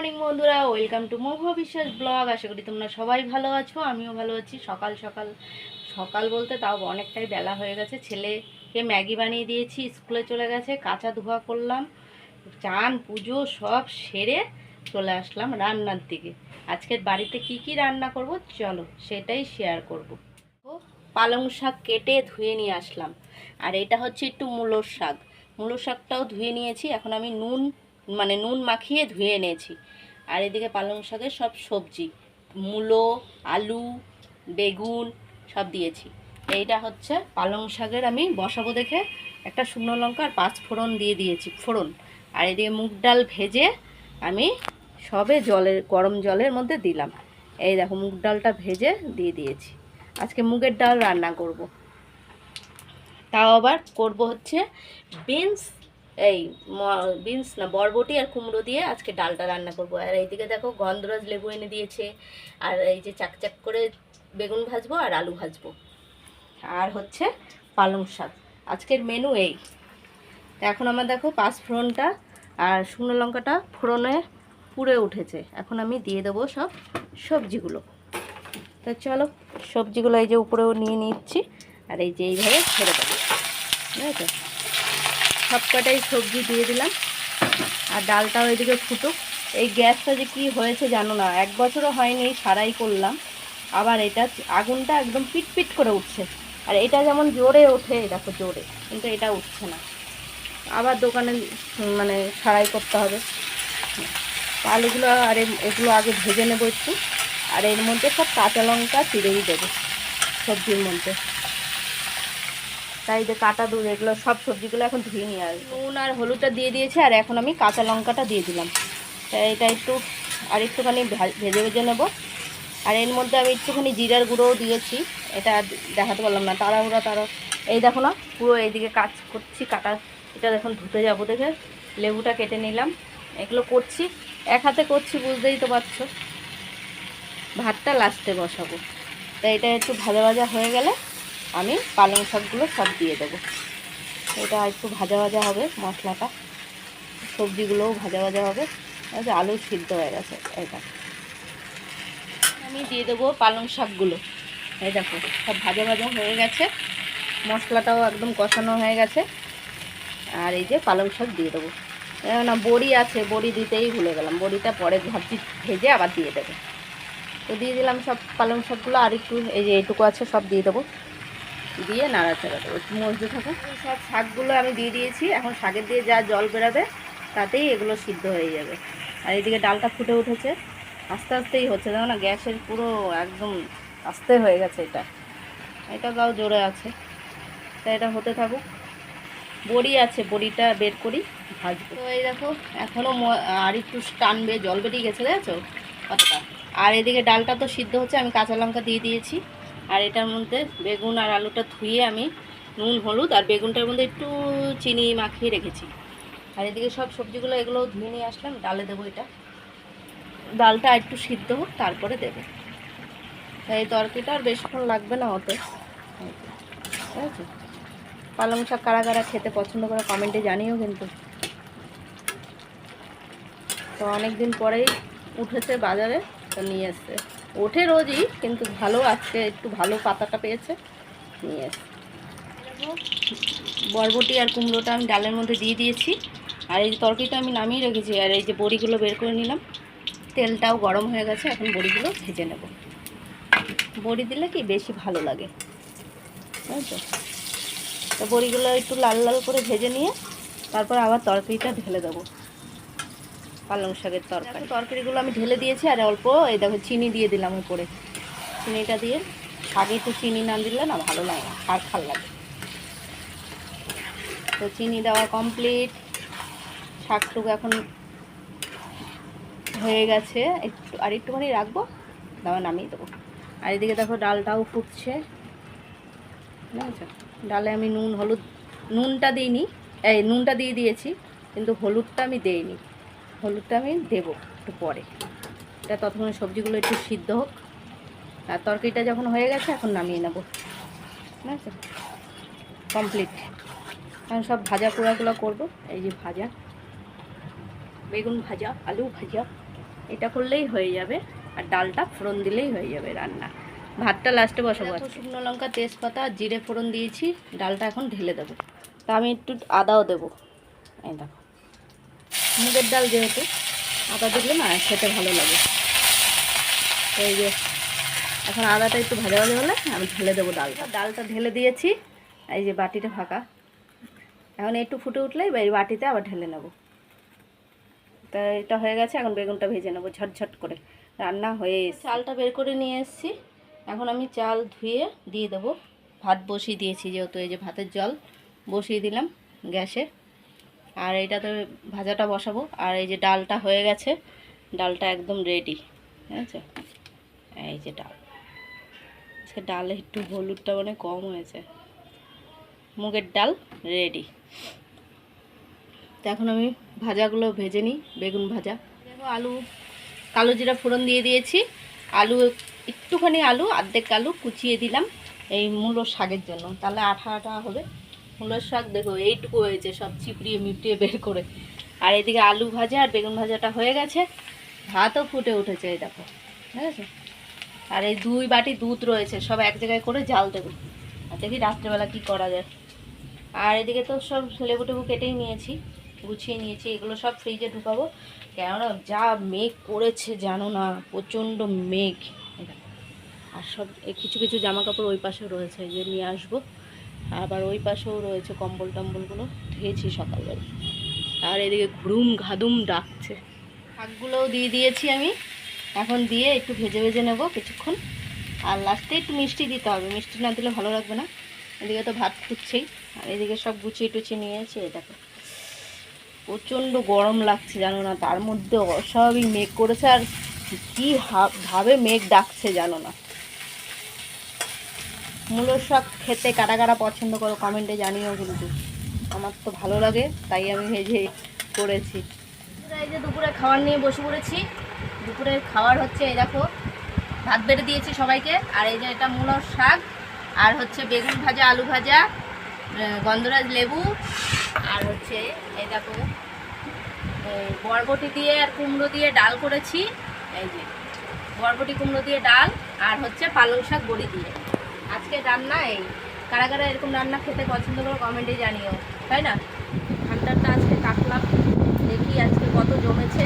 Morning বন্ধুরা। Welcome to মৌভ বিশ্বাস blog আশা করি তোমরা সবাই ভালো আছো, আমিও ভালো আছি। সকাল সকাল সকাল বলতে তাও অনেকটাই বেলা হয়ে গেছে। ছেলেকে ম্যাগি বানিয়ে দিয়েছি, স্কুলে চলে গেছে, কাঁচা ধোয়া করলাম, চান, পুজো সব সেরে চলে আসলাম রান্নার দিকে। আজকের বাড়িতে কি কি রান্না করব, চলো সেটাই শেয়ার করব। ও পালং শাক কেটে ধুয়ে নিয়ে আসলাম। আর এটা হচ্ছে একটু মূলোর শাক। মূলোর শাকটাও ধুয়ে নিয়েছি। এখন আমি নুন মানে নুন মাখিয়ে ধুয়ে এনেছি। আর এদিকে পালং শাকের সব সবজি, মূলো, আলু, বেগুন সব দিয়েছি। এইটা হচ্ছে পালং শাকের আমি বসাবো দেখে একটা শুকনো লঙ্কা আর পাঁচ ফোড়ন দিয়ে দিয়েছি, ফোড়ন। আর এদিকে মুগ ডাল ভেজে আমি সবে জলের, গরম জলের মধ্যে দিলাম। এই দেখো মুগ ডালটা ভেজে দিয়ে দিয়েছি। আজকে মুগের ডাল রান্না করব। তাও আবার করব হচ্ছে বিনস এই বিনস না, বরবটি আর কুমড়ো দিয়ে আজকে ডালটা রান্না করব। আর এইদিকে দেখো গন্ধরাজ লেবু এনে দিয়েছে, আর এই যে চাকচাক করে বেগুন ভাজবো আর আলু ভাজবো। আর হচ্ছে পালং শাক। আজকের মেনু এই। এখন আমার দেখো পাঁচ ফোড়নটা আর শুকনো লঙ্কাটা ফোড়নে পুড়ে উঠেছে। এখন আমি দিয়ে দেবো সব সবজিগুলো। তো চলো, সবজিগুলো এই যে উপরেও নিয়ে নিচ্ছি। আর এই যে এইভাবে ছেড়ে দেবো। ঠিক আছে? সব কটাই সবজি দিয়ে দিলাম। আর ডালটাও এদিকে ফুটুক। এই গ্যাসটা যে কি হয়েছে জানো না, এক বছরও হয়নি সারাই করলাম। আবার এটা আগুনটা একদম পিট পিট করে উঠছে। আর এটা যেমন জোরে ওঠে দেখো জোরে, কিন্তু এটা উঠছে না। আবার দোকানে মানে সারাই করতে হবে। আলুগুলো আর এগুলো আগে ভেজে নেব একটু। আর এর মধ্যে সব কাঁচা লঙ্কা চিড়েই দেবো, সবজির মধ্যে। তাই যে কাটা দুধ এগুলো সব সবজিগুলো এখন ধুয়ে নিয়ে আসব। নুন আর হলুদটা দিয়ে দিয়েছি, আর এখন আমি কাঁচা লঙ্কাটা দিয়ে দিলাম। তাই এটা একটু, আর একটুখানি ভেজে ভেজে নেব। আর এর মধ্যে আমি একটুখানি জিরার গুঁড়োও দিয়েছি। এটা দেখাতে পারলাম না, তাড়াহুড়া তারা এই দেখো না, পুরো এইদিকে কাজ করছি, কাটা, এটা দেখুন ধুতে যাব দেখে। লেবুটা কেটে নিলাম, এগুলো করছি, এক হাতে করছি, বুঝতেই তো পারছ। ভাতটা লাস্টে বসাবো। তাই এটা একটু ভাজা ভাজা হয়ে গেলে আমি পালং শাকগুলো সব দিয়ে দেবো। এটা একটু ভাজা ভাজা হবে মশলাটা। সবজিগুলোও ভাজা ভাজা হবে। আলু সিদ্ধ হয়ে গেছে এটা আমি দিয়ে দেবো পালং শাকগুলো। এই দেখো, সব ভাজা ভাজা হয়ে গেছে। মশলাটাও একদম কষানো হয়ে গেছে। আর এই যে পালং শাক দিয়ে দেবো। না, বড়ি আছে, বড়ি দিতেই ভুলে গেলাম। বড়িটা পরে ভাবছি ভেজে আবার দিয়ে দেবো। তো দিয়ে দিলাম সব পালং শাকগুলো। আর একটু এই যে এইটুকু আছে সব দিয়ে দেবো। দিয়ে নাড়াচাড়া দেবো একটু মজতে থাকো সব শাকগুলো আমি দিয়ে দিয়েছি। এখন শাকের দিয়ে যা জল বেরাবে, তাতেই এগুলো সিদ্ধ হয়ে যাবে। আর এদিকে ডালটা ফুটে উঠেছে। আস্তে আস্তেই হচ্ছে। দেখো না, গ্যাসের পুরো একদম আস্তে হয়ে গেছে এটা। এটা গাও জোরে আছে। তাই এটা হতে থাকুক। বড়ি আছে, বড়িটা বের করি, ভাজবো। তো এই দেখো এখনও আর একটু টানবে। জল বেরিয়ে গেছে দেখেছ কতটা আর এদিকে ডালটা তো সিদ্ধ হচ্ছে। আমি কাঁচা লঙ্কা দিয়ে দিয়েছি। আর এটার মধ্যে বেগুন আর আলুটা ধুয়ে আমি নুন, হলুদ আর বেগুনটার মধ্যে একটু চিনি মাখিয়ে রেখেছি। আর এদিকে সব সবজিগুলো এগুলো ধুয়ে নিয়ে আসলাম, ডালে দেবো এটা। ডালটা একটু সিদ্ধ হোক, তারপরে দেবো। এই তরকারিটা আর বেশিক্ষণ লাগবে না হতে ঠিক আছে? পালং শাক কারা কারা খেতে পছন্দ করে কমেন্টে জানিও কিন্তু। তো অনেক দিন পরেই উঠেছে বাজারে, তো নিয়ে এসছে। ওঠে রোজই, কিন্তু ভালো আজকে একটু ভালো পাতাটা পেয়েছে। নিয়ে বরবটি আর কুমড়োটা আমি ডালের মধ্যে দিয়ে দিয়েছি। আর এই যে তরকারিটা আমি নামিয়ে রেখেছি, আর এই যে বড়িগুলো বের করে নিলাম। তেলটাও গরম হয়ে গেছে, এখন বড়িগুলো ভেজে নেব। বড়ি দিলে কি বেশি ভালো লাগে? বুঝছ তো বড়িগুলো একটু লাল লাল করে ভেজে নিয়ে, তারপর আবার তরকারিটা ঢেলে দেবো। পালং শাকের তরকারি। তরকারিগুলো আমি ঢেলে দিয়েছি আর অল্প, এই দেখো, চিনি দিয়ে দিলাম উপরে। চিনিটা দিয়ে শাকে একটু চিনি না দিলে না ভালো লাগে খার খার লাগে। তো চিনি দেওয়া কমপ্লিট শাকটুকু এখন হয়ে গেছে। একটু, আর একটুখানি রাখব দাওয়া নামিয়ে দেবো। আর এদিকে দেখো, ডালটাও ফুটছে। ডালে আমি নুন, হলুদ, নুনটা দিইনি, এই নুনটা দিয়ে দিয়েছি, কিন্তু হলুদটা আমি দেইনি। হলুদটা আমি দেবো একটু পরে। এটা ততক্ষণে সবজিগুলো একটু সিদ্ধ হোক। আর তরকারিটা যখন হয়ে গেছে এখন নামিয়ে নেব। ঠিক আছে? কমপ্লিট। এখন সব ভাজা পোড়াগুলো করব। এই যে ভাজা বেগুন ভাজা আলু ভাজা এটা করলেই হয়ে যাবে। আর ডালটা ফোড়ন দিলেই হয়ে যাবে রান্না। ভাতটা লাস্টে বসাবো শুকনো লঙ্কা তেজপাতা জিরে ফোড়ন দিয়েছি। ডালটা এখন ঢেলে দেবো। তা আমি একটু আদাও দেবো। এই দেখো। মুগের ডাল যেহেতু, আদা দিলে না খেতে ভালো লাগে। তো এই যে, এখন আদাটা একটু ভাজা ভাজা হলে আমি ঢেলে দেবো ডালটা ডালটা ঢেলে দিয়েছি, এই যে বাটিটা ফাঁকা। এখন একটু ফুটে উঠলেই এই বাটিতে আবার ঢেলে নেব। তা এটা হয়ে গেছে, এখন বেগুনটা ভেজে নেব ঝটঝট করে। রান্না হয়ে। চালটা বের করে নিয়ে এসেছি। এখন আমি চাল ধুয়ে দিয়ে দেবো। ভাত বসিয়ে দিয়েছি যেহেতু এই যে ভাতের জল বসিয়ে দিলাম গ্যাসে। আর এইটাতে ভাজাটা বসাবো। আর এই যে ডালটা হয়ে গেছে, ডালটা একদম রেডি ঠিক আছে? এই যে ডাল। সে ডালে একটু হলুদটা মানে কম হয়েছে। মুগের ডাল রেডি তো এখন আমি ভাজাগুলো ভেজে নিই, বেগুন ভাজা। দেখো আলু, কালো জিরা ফোড়ন দিয়ে দিয়েছি। আলু, একটুখানি আলু, অর্ধেক আলু কুচিয়ে দিলাম এই মূলো শাকের জন্য। তাহলে আঠা আঠা হবে। মূলোর শাক দেখো, এইটুকু হয়েছে, সব চিপড়িয়ে মিপড়িয়ে বের করে। আর এদিকে আলু ভাজা আর বেগুন ভাজাটা হয়ে গেছে। ভাতও ফুটে উঠেছে, এই দেখো, ঠিক আছে? আর এই দুই বাটি দুধ রয়েছে, সব এক জায়গায় করে জাল দেবো। আর দেখি রাত্রেবেলা কি করা যায়। আর এদিকে তো সব লেবু টেবু কেটেই নিয়েছি, গুছিয়ে নিয়েছি, এগুলো সব ফ্রিজে ঢুকাবো। কেননা যা মেঘ করেছে, জানো না, প্রচণ্ড মেঘ। আর সব কিছু কিছু জামা কাপড় ওই পাশেও রয়েছে যে নিয়ে আসব। আবার ওই পাশেও রয়েছে কম্বল টম্বলগুলো, ধুয়েছি সকালবেলা। আর এদিকে ঘুরুম ঘাদুম ডাকছে। শাকগুলোও দিয়ে দিয়েছি আমি। এখন দিয়ে একটু ভেজে ভেজে নেব কিছুক্ষণ। আর লাস্টে একটু মিষ্টি দিতে হবে। মিষ্টি না দিলে ভালো লাগবে না। এদিকে তো ভাত ফুটছেই। আর এদিকে সব গুছিয়ে টুচিয়ে নিয়েছি দেখো। প্রচণ্ড গরম লাগছে, জানো না। তার মধ্যে অস্বাভাবিক মেঘ করেছে। আর কী ভাবে মেঘ ডাকছে, জানো না। মূলোর শাক খেতে কারা কারা পছন্দ করো কমেন্টে জানিও কিন্তু। আমার তো ভালো লাগে, তাই আমি ভেজে করেছি। এই যে দুপুরে খাবার নিয়ে বসে পড়েছি। দুপুরের খাবার হচ্ছে এই দেখো, ভাত বেড়ে দিয়েছি সবাইকে। আর এই যে এটা মূলোর শাক, আর হচ্ছে বেগুন ভাজা, আলু ভাজা গন্ধরাজ লেবু, আর হচ্ছে এই দেখো বরবটি দিয়ে আর কুমড়ো দিয়ে ডাল করেছি। এই যে, বরবটি, কুমড়ো দিয়ে ডাল, আর হচ্ছে পালং শাক বড়ি দিয়ে। আজকে রান্না এই কারা কারা এরকম রান্না খেতে পছন্দ করো কমেন্টে জানিও তাই না? ঠান্ডাটা আজকে কাটলাম দেখি আজকে কত জমেছে।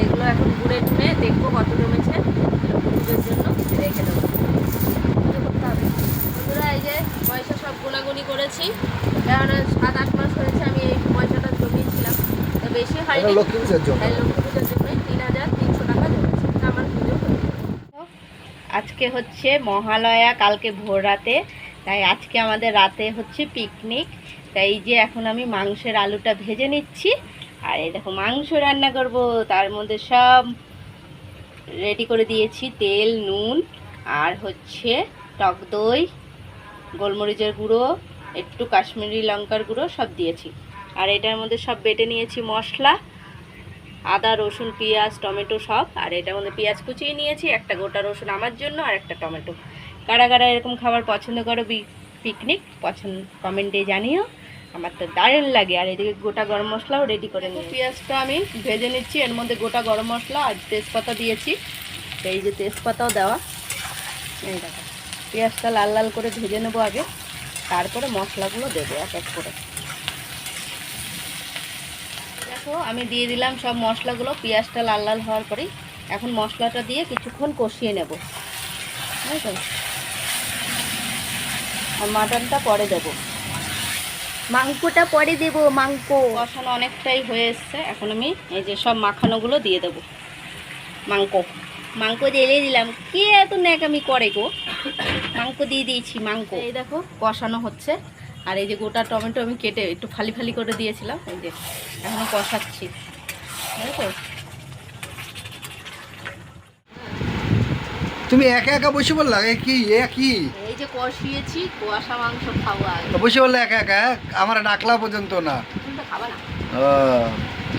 এগুলো এখন ঘুরে টুরে দেখব কত জমেছে। পুজোর জন্য রেখে দেবো। পুজো করতে হবে। বন্ধুরা এই যে পয়সা সব গুণাগুনি করেছি। কারণ সাত আট মাস হয়েছে আমি এই পয়সাটা জমিয়েছিলাম। তো বেশি হয়নি। লক্ষ্মী পূজার জন্য তাই লক্ষ্মী পুজোর জন্য তিন হাজার তিনশো টাকা জমেছে তা আমার পুজো হয়ে গেল। আজকে হচ্ছে মহালয়া, কালকে ভোর রাতে। তাই আজকে আমাদের রাতে হচ্ছে পিকনিক তাই যে এখন আমি মাংসের আলুটা ভেজে নিচ্ছি। আর এই দেখো মাংস রান্না করব। তার মধ্যে সব রেডি করে দিয়েছি, তেল, নুন, আর হচ্ছে টক দই, গোলমরিচের গুঁড়ো, একটু কাশ্মীরি লঙ্কার গুঁড়ো সব দিয়েছি। আর এটার মধ্যে সব বেটে নিয়েছি মশলা। আদা রসুন পেঁয়াজ টমেটো সব আর এটার মধ্যে পেঁয়াজ কুচিয়ে নিয়েছি একটা গোটা রসুন আমার জন্য আর একটা টমেটো। কারা কারা এরকম খাবার পছন্দ করো পিকনিক পছন্দ কমেন্টে জানিও। আমার তো দারুণ লাগে। আর এদিকে গোটা গরম মশলাও রেডি করে নিই পেঁয়াজটা আমি ভেজে নিচ্ছি এর মধ্যে গোটা গরম মশলা আর তেজপাতা দিয়েছি। এই যে তেজপাতাও দেওয়া। এই দেখো পেঁয়াজটা লাল লাল করে ভেজে নেব আগে। তারপরে মশলাগুলো দেবো এক এক করে। দেখো আমি দিয়ে দিলাম সব মশলাগুলো পেঁয়াজটা লাল লাল হওয়ার পরেই। এখন মশলাটা দিয়ে কিছুক্ষণ কষিয়ে নেব। বুঝেছ আর মাটনটা পরে দেব। মাংসটা পরে দেব মাংস। কষানো অনেকটাই হয়ে এসছে। এখন আমি এই যে সব মাখানোগুলো দিয়ে দেব। মাংস। মাংস দিয়ে দিলাম। কে এত ন্যাকামি করে গো? মাংস দিয়ে দিয়েছি মাংস। এই দেখো কষানো হচ্ছে। আর এই যে গোটা টমেটো আমি কেটে একটু ফালি ফালি করে দিয়েছিলাম এই যে এখনও কষাচ্ছি। তুমি একা একা বসে বললা এ কি এ কি? এই যে কষিয়েছি কুয়াশা মাংস খাওয়া তো বসে বললে একা একা? আমার ডাকলা পর্যন্ত না। তুমি তো খাবা না? ও,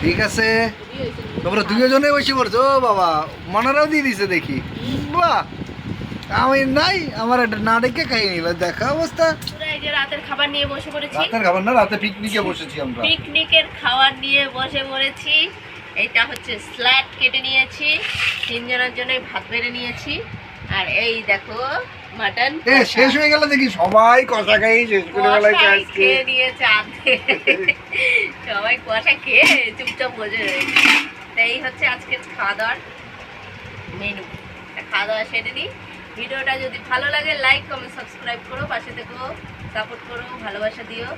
ঠিক আছে। তোমরা দুজনে বসে পড়ছো? ও বাবা মনেরাও দিয়ে দিছে দেখি। বাহ! আমি নাই আমার এটা না ডেকে খাই নিল দেখা অবস্থা। পুরো এই যে রাতের খাবার নিয়ে বসে পড়েছি। রাতের খাবার না রাতে পিকনিকে বসেছি আমরা। পিকনিকের খাবার নিয়ে বসে পড়েছি। এইটা হচ্ছে স্ল্যাট কেটে নিয়েছি। তিনজনের জন্যই ভাত বেড়ে নিয়েছি। আর এই দেখো মাটন এ শেষ হয়ে গেল দেখি সবাই কষা খাই শেষ করে কষাই আজকে খেয়ে নিয়েছে আধে সবাই কষা খেয়ে চুপচাপ বসে রয়েছে। এই হচ্ছে আজকের খাওয়া দাওয়ার মেনু খাওয়া দাওয়া সেরে নিই। ভিডিওটা যদি ভালো লাগে লাইক কমেন্ট সাবস্ক্রাইব করো, পাশে থেকো সাপোর্ট করো, ভালোবাসা দিও।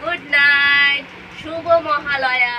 গুড নাইট শুভ মহালয়া।